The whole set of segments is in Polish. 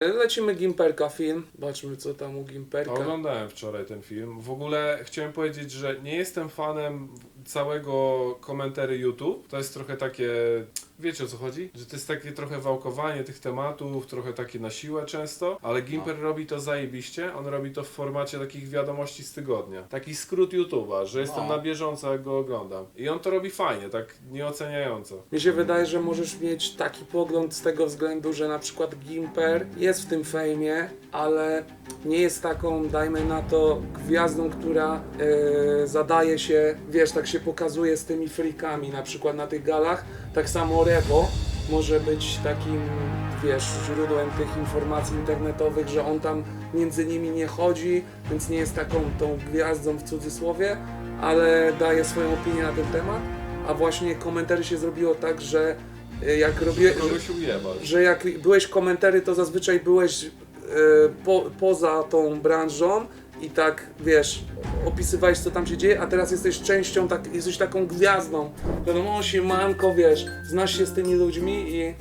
Lecimy Gimperka film. Zobaczmy co tam u Gimperka. Oglądałem wczoraj ten film. W ogóle chciałem powiedzieć, że nie jestem fanem całego komentary YouTube. To jest trochę takie, wiecie o co chodzi? Że to jest takie trochę wałkowanie tych tematów, trochę takie na siłę często, ale Gimper robi to zajebiście. On robi to w formacie takich wiadomości z tygodnia. Taki skrót YouTube'a, że jestem No. na bieżąco jak go oglądam. I on to robi fajnie, tak nieoceniająco. Mi się wydaje, że możesz mieć taki pogląd z tego względu, że na przykład Gimper jest w tym fejmie, ale nie jest taką, dajmy na to, gwiazdą, która e, zadaje się, wiesz, tak się pokazuje z tymi freakami, na przykład na tych galach. Tak samo Może być takim, wiesz, źródłem tych informacji internetowych, że on tam między nimi nie chodzi, więc nie jest taką tą gwiazdą w cudzysłowie, ale daje swoją opinię na ten temat. A właśnie komentarzy się zrobiło tak, że e, jak robię, że, że jak byłeś komentarzy, to zazwyczaj byłeś e, po, poza tą branżą i tak, wiesz, opisywałeś co tam się dzieje, a teraz jesteś częścią, tak, jesteś taką gwiazdą. Wiadomo, się manko, wiesz, znasz się z tymi ludźmi i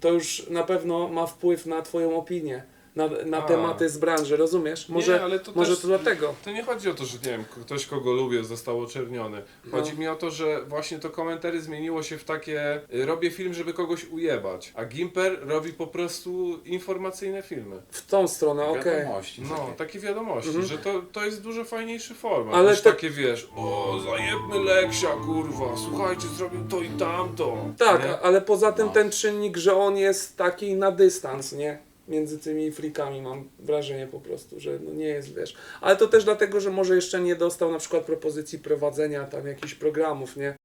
to już na pewno ma wpływ na twoją opinię. Na, na A. tematy z branży, rozumiesz? Może, nie, ale to może też, to dlatego. To nie chodzi o to, że nie wiem, ktoś kogo lubię został oczerniony. Chodzi No. mi o to, że właśnie to komentary zmieniło się w takie y, robię film, żeby kogoś ujebać, a Gimper robi po prostu informacyjne filmy. W tą stronę, okej. Wiadomości. No, takie. takie wiadomości, Mhm. że to, to jest dużo fajniejszy format Ale to- takie wiesz, o zajebmy Leksia kurwa, słuchajcie, zrobił to i tamto. Tak, Nie? ale poza tym No. ten czynnik, że on jest taki na dystans, nie? Między tymi frikami mam wrażenie po prostu, że no nie jest, wiesz. Ale to też dlatego, że może jeszcze nie dostał na przykład propozycji prowadzenia tam jakichś programów, nie?